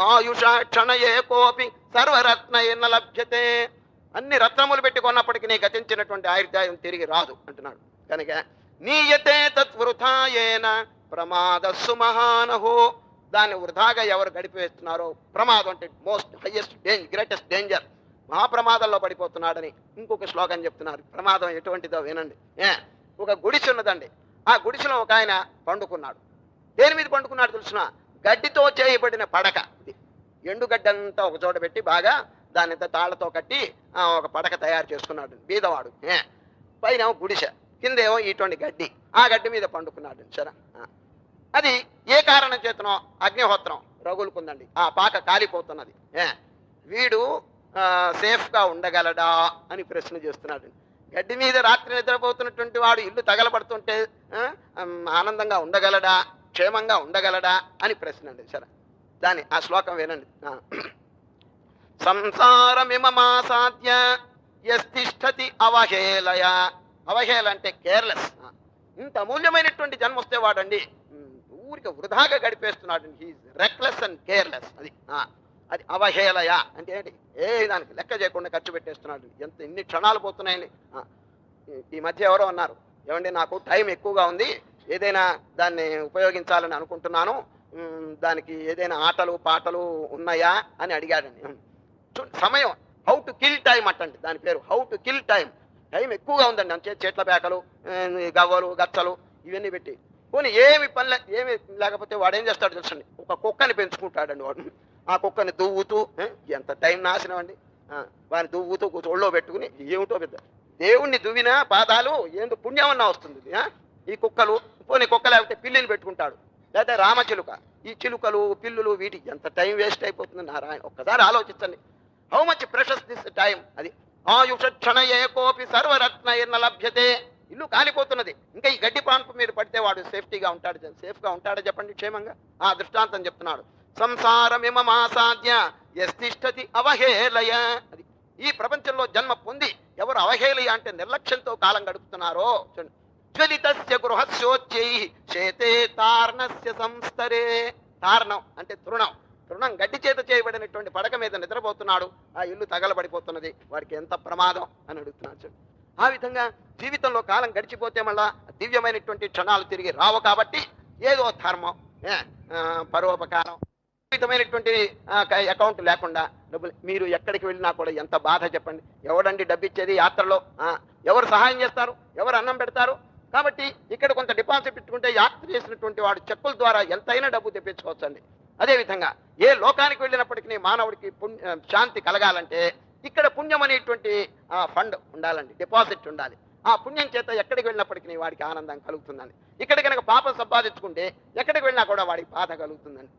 ఆయుష క్షణయే కోపి సర్వరత్న ఎన్న లభ్యతే. అన్ని రత్నములు పెట్టి కొన్నప్పటికీ గతించినటువంటి ఆయుర్దాయం తిరిగి రాదు అంటున్నాడు. కనుక నీయతే తత్వృథాయేన ప్రమాద సుమహానహో దాన్ని వృధాగా ఎవరు గడిపేస్తున్నారో ప్రమాదం అంటే most highest danger greatest danger. మహాప్రమాదంలో పడిపోతున్నాడని ఇంకొక శ్లోకం చెప్తున్నారు. ప్రమాదం ఎటువంటిదో వినండి. ఏ? ఒక గుడిసె ఉన్నదండి. ఆ గుడిసెలో ఒక ఆయన పండుకున్నాడు. దేని మీద పండుకున్నాడు తెలుసిన? గడ్డితో చేయబడిన పడక ఇది. ఎండుగడ్డంతా ఒక చోట పెట్టి బాగా దాని తాళ్ళతో కట్టి ఒక పడక తయారు చేసుకున్నాడు. బీదవాడు. పైన గుడిస. గుడిసె కిందేమో ఇటువంటి గడ్డి. ఆ గడ్డి మీద పండుకున్నాడు. సరే. అది ఏ కారణం చేతనో అగ్నిహోత్రం రగులుకుందండి. ఆ పాక కాలిపోతున్నది. ఏ వీడు సేఫ్గా ఉండగలడా అని ప్రశ్న చేస్తున్నాడు. గడ్డి మీద రాత్రి నిద్రపోతున్నటువంటి వాడు ఇల్లు తగలబడుతుంటే ఆనందంగా ఉండగలడా? క్షేమంగా ఉండగలడా అని ప్రశ్న అండి సరే. దాని ఆ శ్లోకం వినండి. సంసారమిమమాసాధ్య ఎస్తిష్టతి అవహేలయ అవహేళయ. అవహేళ అంటే కేర్లెస్ ఇంత అమూల్యమైనటువంటి జన్మ వస్తే వాడండి ఊరికి వృధాగా గడిపేస్తున్నాడు he is reckless and careless అది. అది అవహేళయ. అంటే ఏంటి? ఏ దానికి లెక్క చేయకుండా ఖర్చు పెట్టేస్తున్నాడు. ఎంత ఎన్ని క్షణాలు పోతున్నాయని. ఈ- ఈ మధ్య ఎవరో అన్నారు ఏమండి? నాకు టైం ఎక్కువగా ఉంది. ఏదైనా దాన్ని ఉపయోగించాలని అనుకుంటున్నాను. దానికి ఏదైనా ఆటలు పాటలు ఉన్నాయా అని అడిగాడండి. సమయం. హౌ టు కిల్ టైం అట్టండి. దాని పేరు how to kill time time ఎక్కువగా ఉందండి. అంతే చెట్ల పేకలు గవ్వలు గచ్చలు ఇవన్నీ పెట్టి. పోనీ ఏమి పని ఏమి లేకపోతే వాడు ఏం చేస్తాడు తెలుసండి. ఒక కుక్కని పెంచుకుంటాడండి వాడు. ఆ కుక్కని దువ్వుతూ ఎంత టైం నాశనం అండి. వాడిని దువ్వుతూ ఒళ్ళో పెట్టుకుని ఏమిటో పెద్ద దేవుణ్ణి దువ్వినా పాదాలు ఏందో పుణ్యమన్నా వస్తుంది. ఈ కుక్కలు పోనీ కుక్క లేకపోతే పిల్లిని పెట్టుకుంటాడు. లేదా రామచిలుక ఈ చిలుకలు పిల్లులు వీటికి ఎంత టైం వేస్ట్ అయిపోతుంది నారాయణ? ఒక్కసారి ఆలోచించండి. How much precious this time అది ఆయుష క్షణ కోపి సర్వరత్న ఎన్న లభ్యతే. ఇల్లు కాలిపోతున్నది. ఇంకా ఈ గడ్డి ప్రాంతం మీద పడితే వాడు సేఫ్టీగా ఉంటాడు. సేఫ్గా ఉంటాడా చెప్పండి క్షేమంగా? ఆ దృష్టాంతం చెప్తున్నాడు. సంసారమిమమాసాధ్య ఎస్తిష్టతి అవహేళయ. అది ఈ ప్రపంచంలో జన్మ పొంది ఎవరు అవహేళయ అంటే నిర్లక్ష్యంతో కాలం గడుపుతున్నారో? చూడండి. జ్వలితస్య గృహస్యోచ్చై శేతే తార్ణస్య సంస్తరే తార్ణం అంటే తృణం. తృణం గడ్డి చేత చేయబడినటువంటి పడక మీద నిద్రపోతున్నాడు. ఆ ఇల్లు తగలబడిపోతున్నది. వాడికి ఎంత ప్రమాదం అని అడుగుతున్నాడు చూడు. ఆ విధంగా జీవితంలో కాలం గడిచిపోతే మళ్ళా దివ్యమైనటువంటి క్షణాలు తిరిగి రావు కాబట్టి ఏదో ధర్మం. పరోపకారం. విధమైనటువంటి అకౌంట్ లేకుండా డబ్బులు. మీరు ఎక్కడికి వెళ్ళినా కూడా ఎంత బాధ చెప్పండి. ఎవడండి డబ్బు ఇచ్చేది యాత్రలో ఎవరు సహాయం చేస్తారు? ఎవరు అన్నం పెడతారు? కాబట్టి ఇక్కడ కొంత డిపాజిట్ పెట్టుకుంటే యాత్ర చేసినటువంటి వాడు చెక్కుల ద్వారా ఎంతైనా డబ్బు తెప్పించుకోవచ్చండి. అదేవిధంగా ఏ లోకానికి వెళ్ళినప్పటికీ మానవుడికి పుణ్య శాంతి కలగాలంటే ఇక్కడ పుణ్యం అనేటువంటి ఫండ్ ఉండాలండి డిపాజిట్ ఉండాలి. ఆ పుణ్యం చేత ఎక్కడికి వెళ్ళినప్పటికీ వాడికి ఆనందం కలుగుతుందండి. ఇక్కడ కనుక పాపం సంపాదించుకుంటే ఎక్కడికి వెళ్ళినా కూడా వాడికి బాధ కలుగుతుందండి.